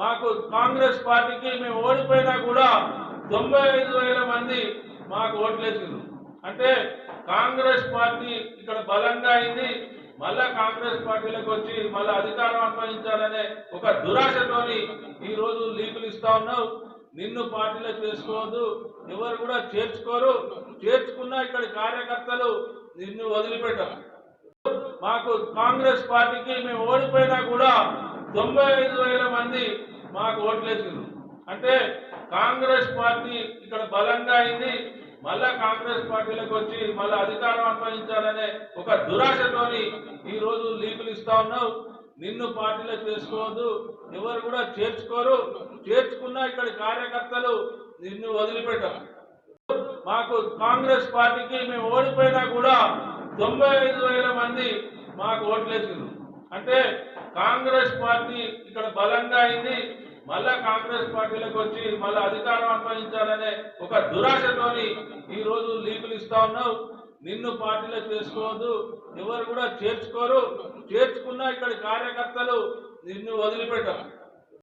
మాకు కాంగ్రెస్ పార్టీకి మేము ఓడిపోయినా కూడా తొంభై ఐదు వేల మంది మాకు ఓట్లేసిండ్రు. అంటే కాంగ్రెస్ పార్టీ ఇక్కడ బలంగా అయింది మళ్ళా కాంగ్రెస్ పార్టీలకు వచ్చి మళ్ళా అధికారం అప్పగించాలనే ఒక దురాశతోని ఈ రోజు లీకులు ఇస్తా ఉన్నావు. నిన్ను పార్టీలో చేసుకోవద్దు ఎవరు కూడా చేర్చుకోరు. చేర్చుకున్నా ఇక్కడ కార్యకర్తలు నిన్ను వదిలిపెట్టరు. మాకు కాంగ్రెస్ పార్టీకి మేము ఓడిపోయినా కూడా తొంభై ఐదు వేల మంది మాకు ఓట్లేసారు అంటే కాంగ్రెస్ పార్టీ ఇక్కడ బలంగా అయింది మళ్ళా కాంగ్రెస్ పార్టీలకు వచ్చి మళ్ళా అధికారం అనుభవించాలనే ఒక దురాశతోని ఈ రోజు లీకులు ఇస్తా ఉన్నావు. నిన్ను పార్టీలో చేసుకోవద్దు ఎవరు కూడా చేర్చుకోరు. చేర్చుకున్నా ఇక్కడ కార్యకర్తలు నిన్ను వదిలిపెట్టరు. మాకు కాంగ్రెస్ పార్టీకి మేము ఓడిపోయినా కూడా తొంభై మంది మాకు ఓట్లేసారు అంటే కాంగ్రెస్ పార్టీ ఇక్కడ బలంగా అయింది. మళ్ళా కాంగ్రెస్ పార్టీలకు వచ్చి మళ్ళా అధికారం అప్పగించాలనే ఒక దురాశతోని ఈ రోజు లీకులు ఇస్తా ఉన్నావు. నిన్ను పార్టీలో చేసుకోవద్దు. ఎవరు కూడా చేర్చుకోరు. చేర్చుకున్నా ఇక్కడ కార్యకర్తలు నిన్ను వదిలిపెట్టరు.